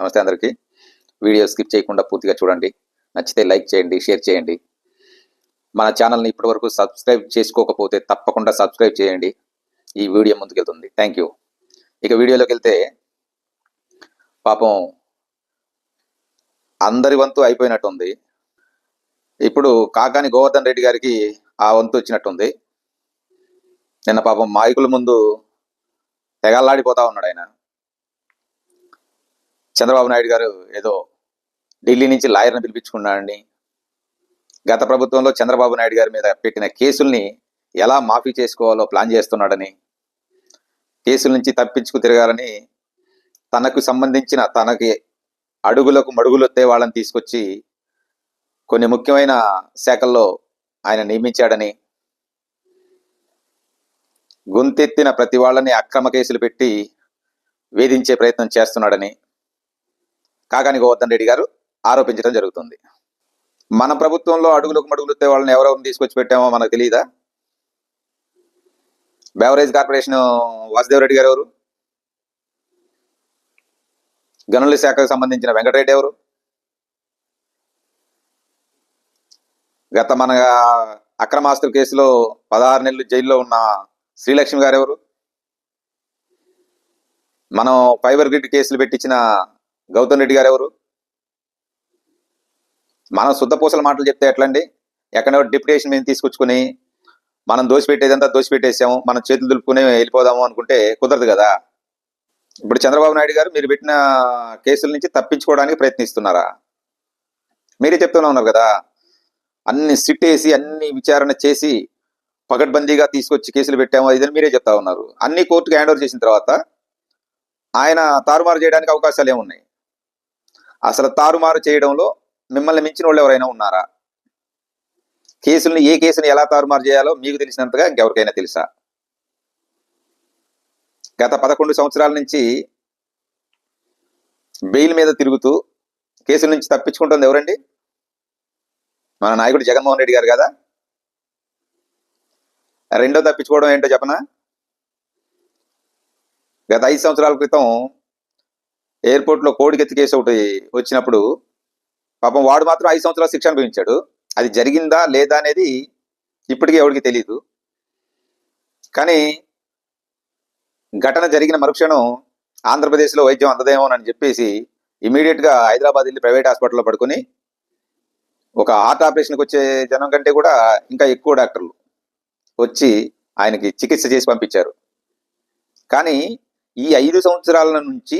నమస్తే అందరికీ. Video skip చేయకుండా పూర్తిగా చూడండి. నచ్చితే లైక్ చేయండి షేర్ చేయండి. మన ఛానల్ని ఇప్పటివరకు సబ్స్క్రైబ్ చేసుకోకపోతే తప్పకుండా సబ్స్క్రైబ్ చేయండి. ఈ వీడియో ముందుకెళ్తుంది. థ్యాంక్ యూ ఇక వీడియోలోకి వెళ్తే పాపం అందరి వంతు అయిపోయినట్టుంది. ఇప్పుడు కాకాని గోవర్ధన్ రెడ్డి గారికి ఆ వంతు వచ్చినట్టుంది. నిన్న పాపం మాయకుల ముందు తెగల్లాడిపోతా ఉన్నాడు ఆయన. చంద్రబాబు నాయుడు గారు ఏదో ఢిల్లీ నుంచి లాయర్ని పిలిపించుకున్నాడని గత ప్రభుత్వంలో చంద్రబాబు నాయుడు గారి మీద పెట్టిన కేసుల్ని ఎలా మాఫీ చేసుకోవాలో ప్లాన్ చేస్తున్నాడని కేసుల నుంచి తప్పించుకు తిరగాలని తనకు సంబంధించిన తనకి అడుగులకు మడుగులొత్తే వాళ్ళని తీసుకొచ్చి కొన్ని ముఖ్యమైన శాఖల్లో ఆయన నియమించాడని గొంతెత్తిన ప్రతి వాళ్ళని అక్రమ కేసులు పెట్టి వేధించే ప్రయత్నం చేస్తున్నాడని కాకాని గోవర్ధన్ రెడ్డి గారు ఆరోపించడం జరుగుతుంది. మన ప్రభుత్వంలో అడుగులకు మడుగులుతే వాళ్ళని ఎవరెవరిని తీసుకొచ్చి పెట్టామో మనకు తెలియదా బెవరేజ్ కార్పొరేషన్ వాసుదేవ్ రెడ్డి గారు ఎవరు? గనుల శాఖకు సంబంధించిన వెంకటరెడ్డి ఎవరు? గత మన అక్రమాస్తుల కేసులో పదహారు నెలలు జైల్లో ఉన్న శ్రీలక్ష్మి గారు ఎవరు? మనం ఫైబర్ గ్రిడ్ కేసులు పెట్టించిన గౌతమ్ రెడ్డి గారు ఎవరు మనం శుద్ధపూసల మాటలు చెప్తే ఎట్లండి? ఎక్కడో డిప్యుటేషన్ మేము తీసుకొచ్చుకుని మనం దోసిపెట్టేదంతా దోసిపెట్టేసాము మనం చేతులు దులుపుకుని వెళ్ళిపోదాము అనుకుంటే కుదరదు కదా? ఇప్పుడు చంద్రబాబు నాయుడు గారు మీరు పెట్టిన కేసుల నుంచి తప్పించుకోవడానికి ప్రయత్నిస్తున్నారా? మీరే చెప్తూనే ఉన్నారు కదా? అన్ని సిట్ వేసి అన్ని విచారణ చేసి పగడ్బందీగా తీసుకొచ్చి కేసులు పెట్టాము ఇదని మీరే చెప్తా ఉన్నారు. అన్ని కోర్టుకు హ్యాండ్ ఓవర్ చేసిన తర్వాత ఆయన తారుమారు చేయడానికి అవకాశాలు ఏమున్నాయి? అసలు తారుమారు చేయడంలో మిమ్మల్ని మించిన వాళ్ళు ఎవరైనా ఉన్నారా? కేసుల్ని ఏ కేసుని ఎలా తారుమారు చేయాలో మీకు తెలిసినంతగా ఇంకెవరికైనా తెలుసా? గత పదకొండు సంవత్సరాల నుంచి బెయిల్ మీద తిరుగుతూ కేసుల నుంచి తప్పించుకుంటుంది ఎవరండి? మన నాయకుడు జగన్మోహన్ రెడ్డి గారు కదా? రెండో తప్పించుకోవడం ఏంటో చెప్పనా? గత ఐదు సంవత్సరాల క్రితం ఎయిర్పోర్ట్లో కోడికెత్తి కేసు ఒకటి వచ్చినప్పుడు పాపం వాడు మాత్రం ఐదు సంవత్సరాల శిక్ష అనుభవించాడు. అది జరిగిందా లేదా అనేది ఇప్పటికీ ఎవరికి తెలియదు కానీ ఘటన జరిగిన మరుక్షణం ఆంధ్రప్రదేశ్లో వైద్యం అందదేమోనని చెప్పేసి ఇమీడియట్గా హైదరాబాద్ వెళ్ళి ప్రైవేట్ హాస్పిటల్లో పడుకొని ఒక హార్ట్ ఆపరేషన్కి వచ్చే జనం కంటే కూడా ఇంకా ఎక్కువ డాక్టర్లు వచ్చి ఆయనకి చికిత్స చేసి పంపించారు. కానీ ఈ ఐదు సంవత్సరాల నుంచి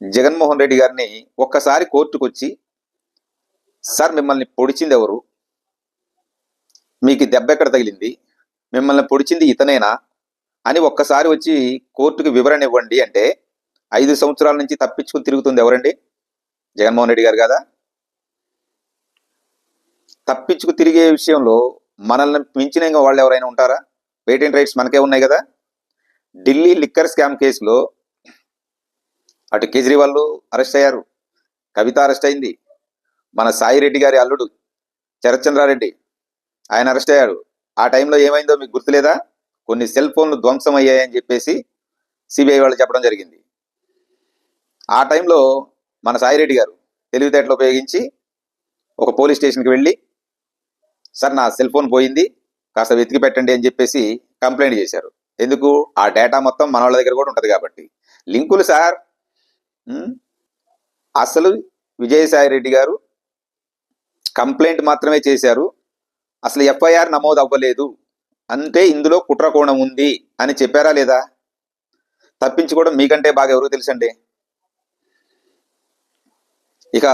జగన్మోహన్ రెడ్డి గారిని ఒక్కసారి కోర్టుకు వచ్చి సార్ మిమ్మల్ని పొడిచింది ఎవరు మీకు దెబ్బ ఎక్కడ తగిలింది? మిమ్మల్ని పొడిచింది ఇతనేనా? అని ఒక్కసారి వచ్చి కోర్టుకు వివరణ ఇవ్వండి అంటే ఐదు సంవత్సరాల నుంచి తప్పించుకుని తిరుగుతుంది ఎవరండి? జగన్మోహన్ రెడ్డి గారు కదా? తప్పించుకు తిరిగే విషయంలో మనల్ని మించిన వాళ్ళు ఎవరైనా ఉంటారా? పేటెంట్ రైట్స్ మనకే ఉన్నాయి కదా? ఢిల్లీ లిక్కర్ స్కామ్ కేసులో అటు కేజ్రీవాల్ అరెస్ట్ అయ్యారు. కవిత అరెస్ట్ అయింది. మన సాయి రెడ్డి గారి అల్లుడు శరత్చంద్రారెడ్డి ఆయన అరెస్ట్ అయ్యాడు. ఆ టైంలో ఏమైందో మీకు గుర్తులేదా? కొన్ని సెల్ ఫోన్లు ధ్వంసం అయ్యాయని చెప్పేసి సిబిఐ వాళ్ళు చెప్పడం జరిగింది. ఆ టైంలో మన సాయి రెడ్డి గారు తెలివితేటలు ఉపయోగించి ఒక పోలీస్ స్టేషన్కి వెళ్ళి సార్ నా సెల్ ఫోన్ పోయింది కాస్త వెతికి పెట్టండి అని చెప్పేసి కంప్లైంట్ చేశారు. ఎందుకు? ఆ డేటా మొత్తం మన వాళ్ళ దగ్గర కూడా ఉంటుంది కాబట్టి. లింకులు సార్ అసలు విజయసాయి రెడ్డి గారు కంప్లైంట్ మాత్రమే చేశారు. అసలు ఎఫ్ఐఆర్ నమోదు అవ్వలేదు. అంటే ఇందులో కుట్రకోణం ఉంది అని చెప్పారా లేదా? తప్పించుకోవడం మీకంటే బాగా ఎవరు తెలుసండి. ఇక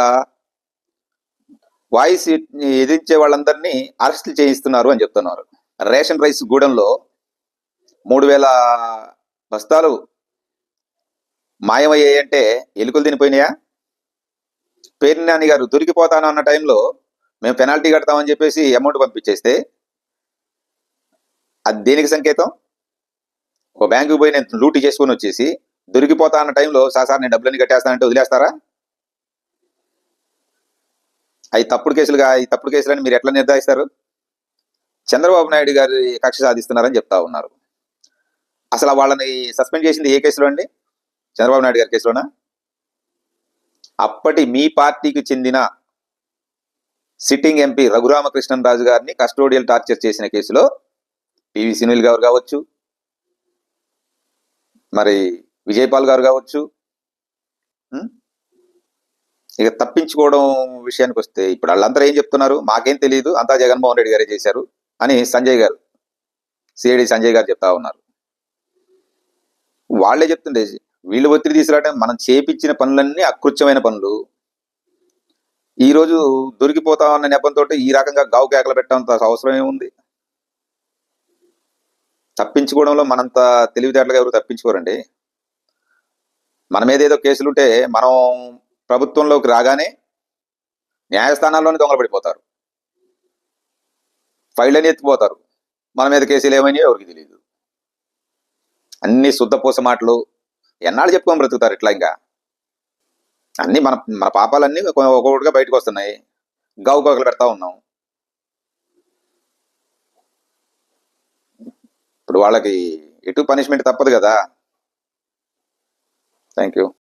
వాయిస్ ఎదిరించే వాళ్ళందరినీ అరెస్టులు చేయిస్తున్నారు అని చెప్తున్నారు. రేషన్ రైస్ గూడెంలో మూడు వేల బస్తాలు మాయమయ్యాయంటే ఎలుకలు తినిపోయినాయా? పేరు నాని గారు దొరికిపోతాను అన్న టైంలో మేము పెనాల్టీ కడతామని చెప్పేసి అమౌంట్ పంపించేస్తే అది దేనికి సంకేతం? ఒక బ్యాంకుకి పోయి నేను లూటీ చేసుకొని వచ్చేసి దొరికిపోతా అన్న టైంలో సార్ సార్ నేను డబ్బులన్నీ కట్టేస్తానంటే వదిలేస్తారా? అవి తప్పుడు కేసులుగా ఈ తప్పుడు కేసులని మీరు ఎట్లా నిర్ధారిస్తారు? చంద్రబాబు నాయుడు గారి కక్ష సాధిస్తున్నారని చెప్తా ఉన్నారు. అసలు వాళ్ళని సస్పెండ్ చేసింది ఏ కేసులో అండి? చంద్రబాబు నాయుడు గారి కేసులోనా? అప్పటి మీ పార్టీకి చెందిన సిట్టింగ్ ఎంపీ రఘురామకృష్ణరాజు గారిని కస్టోడియల్ టార్చర్ చేసిన కేసులో పివి సునీల్ గారు కావచ్చు మరి విజయపాల్ గారు కావచ్చు ఇక తప్పించుకోవడం విషయానికి వస్తే ఇప్పుడు వాళ్ళందరూ ఏం చెప్తున్నారు? మాకేం తెలియదు అంతా జగన్మోహన్ రెడ్డి గారే చేశారు అని సంజయ్ గారు సిఐడి సంజయ్ గారు చెప్తా ఉన్నారు. వాళ్ళే చెప్తుండే వీళ్ళు ఒత్తిడి తీసుకురావడం మనం చేపించిన పనులన్నీ అకృత్యమైన పనులు. ఈ రోజు దొరికిపోతా ఉన్న నెపంతో ఈ రకంగా గావు కేకలు పెట్టడంత అవసరం ఏముంది తప్పించుకోవడంలో మనంత తెలివితేటలుగా ఎవరు తప్పించుకోరండి. మన మీద ఏదో కేసులుంటే మనం ప్రభుత్వంలోకి రాగానే న్యాయస్థానాల్లోనే దొంగలు పడిపోతారు. ఫైళ్ళని ఎత్తిపోతారు మన మీద కేసులు ఏమైనా ఎవరికి తెలియదు అన్ని శుద్ధపూస మాటలు ఎన్నాళ్ళు చెప్పుకొని బ్రతుకుతారు ఇట్లా ఇంకా? అన్ని మన మన పాపాలన్నీ ఒక్కొక్కటిగా బయటకు వస్తున్నాయి. గావు పెడతా ఉన్నాం. ఇప్పుడు వాళ్ళకి ఎటు పనిష్మెంట్ తప్పదు కదా? Thank you